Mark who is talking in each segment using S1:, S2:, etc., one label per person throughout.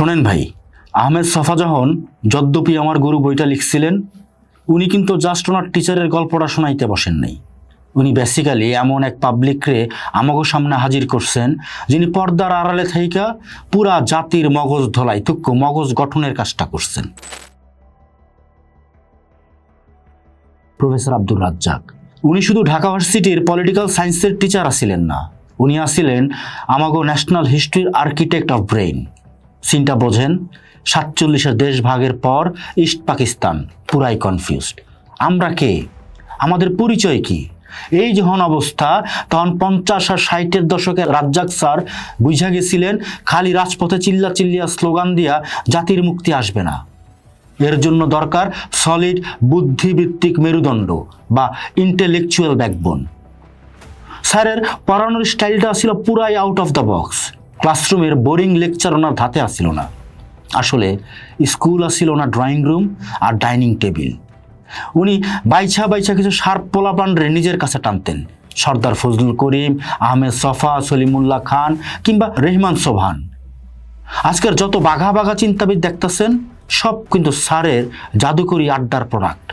S1: শোনেন ভাই, আহমেদ সফা যখন যদ্যপি আমার গুরু বইটা লিখছিলেন, উনি কিন্তু জাস্ট ওনার টিচারের গল্পটা শোনাইতে বসেন নাই। উনি বেসিক্যালি এমন এক পাবলিকরে আমাগো সামনে হাজির করছেন, যিনি পর্দার আড়ালে থাইকা পুরা জাতির মগজ ধলাই, তুক্ক মগজ গঠনের কাজটা করছেন। প্রফেসর আব্দুর রাজ্জাক, উনি শুধু ঢাকা ভার্সিটির পলিটিক্যাল সায়েন্সের টিচার আছিলেন না, উনি আছিলেন আমাগো ন্যাশনাল হিস্ট্রির আর্কিটেক্ট অফ ব্রেইন সিনটা বোঝেন, সাতচল্লিশের দেশ ভাগের পর ইস্ট পাকিস্তান পুরাই কনফিউজড আমরা কে? আমাদের পরিচয় কি? এই যখন অবস্থা, তখন পঞ্চাশ আর ষাটের দশকে রাজ্জাক স্যার বুঝা গেছিলেন, খালি রাজপথে চিল্লা চিল্লিয়া স্লোগান দিয়া জাতির মুক্তি আসবে না। এর জন্য দরকার সলিড বুদ্ধিভিত্তিক মেরুদণ্ড বা ইন্টেলেকচুয়াল ব্যাকবোন স্যারের পড়ানোর স্টাইলটা ছিল পুরাই আউট অফ দ্য বক্স ক্লাসরুমের বোরিং লেকচার ওনার ধাতে আসছিল না। আসলে স্কুল আসছিল ওনার ড্রয়িং রুম আর ডাইনিং টেবিল। উনি বাইছা বাইছা কিছু শার্প পোলাপান্ডরে নিজের কাছে টানতেন। সর্দার ফজলুল করিম, আহমেদ সফা, সলিমুল্লাহ খান কিংবা রেহমান সোভান আজকের যত বাঘা বাঘা চিন্তাবিদ দেখতেছেন, সব কিন্তু স্যারের জাদুকরি আড্ডার প্রোডাক্ট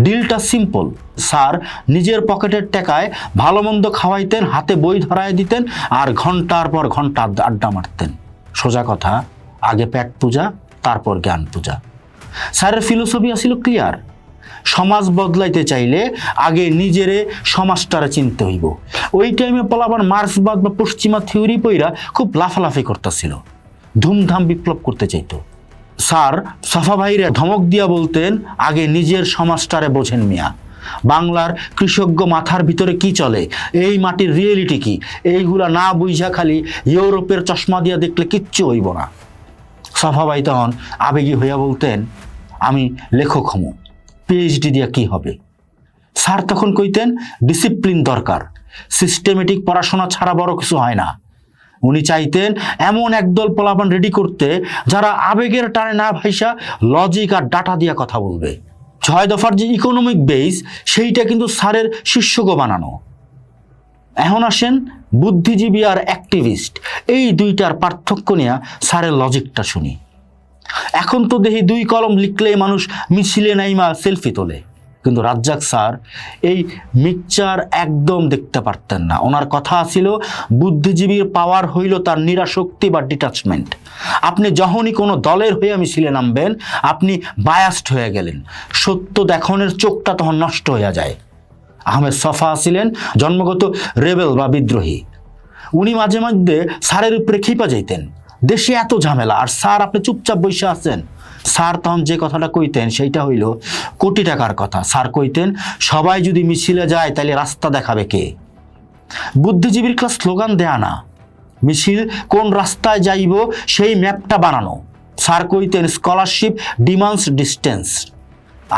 S1: ডিলটা সিম্পল। স্যার, নিজের পকেটের টাকায় ভালো মন্দ খাওয়াইতেন, হাতে বই ধরায় দিতেন আর ঘণ্টার পর ঘণ্টা আড্ডা- মারতেন। সোজা কথা, আগে পেট পূজা, তারপর জ্ঞান পূজা। স্যারের ফিলোসফি আসছিল ক্লিয়ার। সমাজ বদলাইতে চাইলে আগে নিজেরে সমাজটারে চিনতে হইব। ওই টাইমে পলাবার মার্ক্সবাদ বা পশ্চিমা থিওরি পইরা খুব লাফালাফি করতেছিল। ধুমধাম বিপ্লব করতে চাইতো। স্যার সাফা ভাইরে ধমক দিয়া বলতেন, আগে নিজের সমাজটারে বোঝেন মিয়া। বাংলার কৃষজ্ঞ মাথার ভিতরে কি চলে? এই মাটির রিয়েলিটি কি? এইগুলা না বুঝা খালি ইউরোপের চশমা দিয়া দেখলে কিচ্ছু হইব না। সাফা ভাই তখন আবেগী হইয়া বলতেন, আমি লেখক হমু পিএইচডি দিয়া কি হবে? স্যার তখন কইতেন, ডিসিপ্লিন দরকার। সিস্টেমেটিক পড়াশোনা ছাড়া বড় কিছু হয় না। উনি চাইতেন এমন একদল পোলাপান রেডি করতে যারা আবেগের টানে না ভাইসা লজিক আর ডাটা দিয়া কথা বলবে। ছয় দফার যে ইকোনমিক বেস সেইটা কিন্তু স্যারের শিষ্যকে বানানো। এখন আসেন বুদ্ধিজীবী আর অ্যাক্টিভিস্ট এই দুইটার পার্থক্য নিয়ে স্যারের লজিকটা শুনি। এখন তো দেখি দুই কলম লিখলেই মানুষ মিছিলে নাইমা সেলফি তোলে। কিন্তু রাজ্জাক স্যার এই মিকচার একদম দেখতে পারতেন না। ওনার কথা ছিল, বুদ্ধিজীবীর পাওয়ার হইল তার নিরাশক্তি বা ডিটাচমেন্ট আপনি যখনই কোনো দলের হয়ে আমি ছিলে নামবেন, আপনি বায়াস্ট হয়ে গেলেন। সত্য দেখনের চোখটা তখন নষ্ট হয়ে যায়। আহমেদ সফা ছিলেন জন্মগত রেবেল বা বিদ্রোহী। উনি মাঝে মধ্যে স্যারের উপরে খেপা যাইতেন। দেশে এত ঝামেলা, আর স্যার আপনি চুপচাপ বসে আছেন। স্যার তখন যে কথাটা কইতেন সেইটা হইল কোটি টাকার কথা। স্যার কইতেন, সবাই যদি মিছিলে যায় তাহলে রাস্তা দেখাবে কে? বুদ্ধিজীবীর ক্লাস স্লোগান দেয়া না। মিছিল কোন রাস্তায় যাইব সেই ম্যাপটা বানানো। স্যার কইতেন স্কলারশিপ ডিমান্ডস ডিস্টেন্স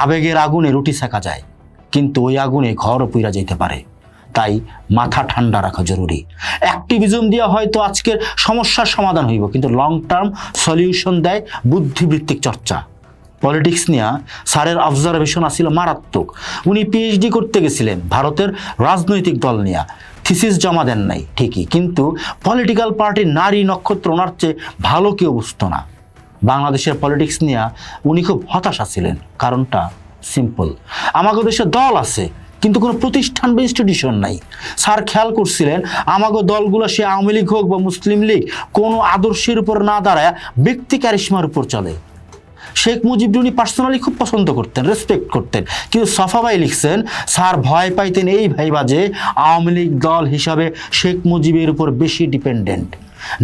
S1: আবেগের আগুনে রুটি শেখা যায়, কিন্তু ওই আগুনে ঘরও পুইরা যেতে পারে। তাই মাথা ঠান্ডা রাখা জরুরি। অ্যাক্টিভিজম দিয়ে হয়তো আজকের সমস্যার সমাধান হইব, কিন্তু লং টার্ম সলিউশন দেয় বুদ্ধিবৃত্তিক চর্চা। পলিটিক্স নিয়ে স্যারের অবজারভেশন আসছিল মারাত্মক। উনি পিএইচডি করতে গেছিলেন, ভারতের রাজনৈতিক দল নিয়ে। থিসিস জমা দেন নাই, ঠিকই, কিন্তু পলিটিক্যাল পার্টির নারী নক্ষত্র, ওনার চেয়ে ভালো কেউ বুঝতো না। বাংলাদেশের পলিটিক্স নিয়ে উনি খুব হতাশা ছিলেন কারণটা সিম্পল আমাদের দেশে দল আছে কিন্তু কোনো প্রতিষ্ঠান বা ইনস্টিটিউশন নাই। স্যার খেয়াল করছিলেন, আমাগো দলগুলো সে আওয়ামী লীগ হোক বা মুসলিম লীগ, কোনো আদর্শের উপর না দাঁড়ায় ব্যক্তি ক্যারিশমার উপর চলে। শেখ মুজিব উনি পার্সোনালি খুব পছন্দ করতেন রেসপেক্ট করতেন। কিন্তু সফাবাই লিখছেন, স্যার ভয় পাইতেন এই ভাইবা যে আওয়ামী লীগ দল হিসাবে শেখ মুজিবের উপর বেশি ডিপেন্ডেন্ট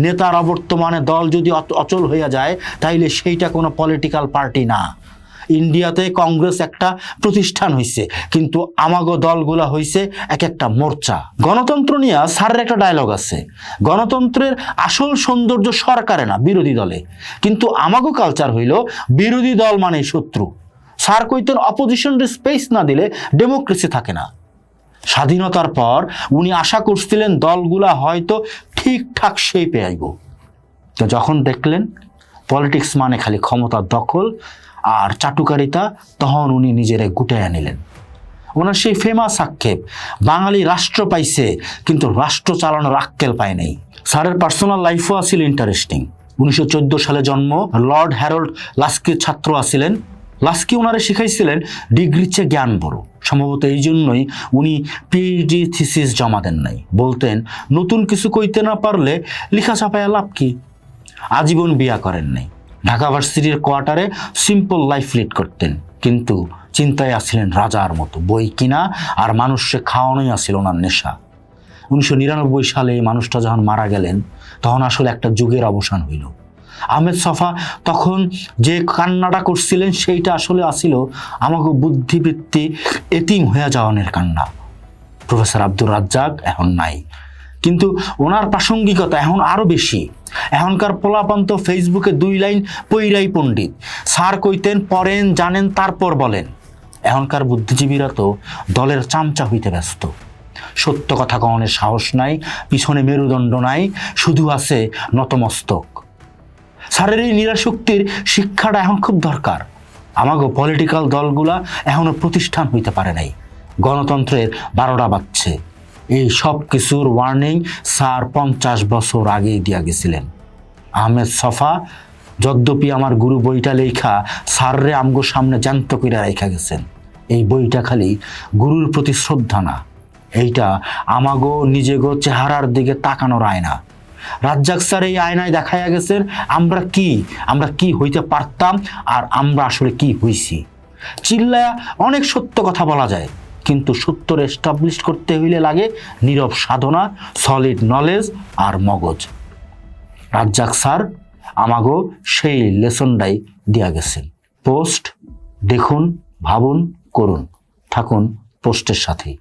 S1: নেতার অবর্তমানে দল যদি অচল হইয়া যায়, তাইলে সেইটা কোনো পলিটিক্যাল পার্টি না। ইন্ডিয়াতে কংগ্রেস একটা প্রতিষ্ঠান হইছে, কিন্তু আমাগো দলগুলা হইছে এক একটা মোর্চা। গণতন্ত্র নিয়ে স্যারের একটা ডায়লগ আছে। গণতন্ত্রের আসল সৌন্দর্য সরকারে না, বিরোধী দলে। কিন্তু আমাগো কালচার হইল বিরোধী দল মানে শত্রু। স্যার কইতেন অপোজিশন স্পেস না দিলে ডেমোক্রেসি থাকে না। স্বাধীনতার পর উনি আশা করছিলেন দলগুলা হয়তো ঠিকঠাক সেই তো যখন দেখলেন পলিটিক্স মানে খালি ক্ষমতার দখল আর চাটুকারিতা, তখন উনি নিজেরে গুটাইয়া নিলেন। ওনার সেই ফেমাস আক্ষেপ, বাঙালি রাষ্ট্র পাইছে, কিন্তু রাষ্ট্র চালানোর আক্কেল পায় নাই। স্যারের পার্সোনাল লাইফও আছিল ইন্টারেস্টিং উনিশশো চোদ্দ সালে জন্ম, লর্ড হ্যারল্ড লাস্কির ছাত্র আছিলেন। লাস্কি ওনারে শিখাইছিলেন ডিগ্রির চেয়ে জ্ঞান বড়। সম্ভবত এই জন্যই উনি পিএইচডি থিসিস জমা দেন নাই। বলতেন, নতুন কিছু কইতে না পারলে লিখা ছাপায় লাভ কি? আজীবন বিয়া করেন নাই। ঢাকা ভার্সিটির কোয়ার্টারে সিম্পল লাইফ লিড করতেন, কিন্তু চিন্তায় আসছিলেন রাজার মতো, বই কিনা আর মানুষকে খাওয়ানোই আসছিল ওনার নেশা। উনিশশো নিরানব্বই সালে মানুষটা যখন মারা গেলেন, তখন আসলে একটা যুগের অবসান হইল। আহমেদ সফা তখন যে কান্নাটা করছিলেন, সেইটা আসলে আসিল আমাকে বুদ্ধিবৃত্তি এতিম হয়ে যাওয়ানের কান্না। প্রফেসর আব্দুর রাজ্জাক এখন নাই। কিন্তু ওনার প্রাসঙ্গিকতা এখন আরও বেশি। এখনকার পোলাপান্ত ফেসবুকে দুই লাইন পৈরাই পণ্ডিত। স্যার কইতেন, পড়েন, জানেন, তারপর বলেন। এখনকার বুদ্ধিজীবীরা তো দলের চামচা হইতে ব্যস্ত। সত্য কথা কনের সাহস নাই, পিছনে মেরুদণ্ড নাই, শুধু আছে নতমস্তক। স্যারের এই নিরাশক্তির শিক্ষাটা এখন খুব দরকার। আমাকে পলিটিক্যাল দলগুলা এখনও প্রতিষ্ঠান হইতে পারে নাই। গণতন্ত্রের বারোটা বাজছে। এই সব কিছুর ওয়ার্নিং স্যার পঞ্চাশ বছর আগেই দিয়া গেছিলেন। আহমেদ সফা, যদ্যপি আমার গুরু বইটা লেখা, স্যাররে আমগো সামনে জ্যান্ত কইরা রেখা গেছেন। এই বইটা খালি গুরুর প্রতি শ্রদ্ধা না। এইটা আমাগো নিজেগো চেহারার দিকে তাকানোর আয়না। রাজ্জাক স্যার এই আয়নায় দেখাইয়া গেছেন, আমরা কি? আমরা কি হইতে পারতাম? আর আমরা আসলে কি হইছি? চিল্লায়া অনেক সত্য কথা বলা যায়। কিন্তু সত্যর এস্টাবলিশ করতে হইলে লাগে নীরব সাধনা সলিড নলেজ আর মগজ। রাজ্জাক স্যার আমাগো সেই লেসনটাই দিয়া গেছেন। পোস্ট দেখুন, ভাবুন, করুন। থাকুন পোস্টের সাথেই।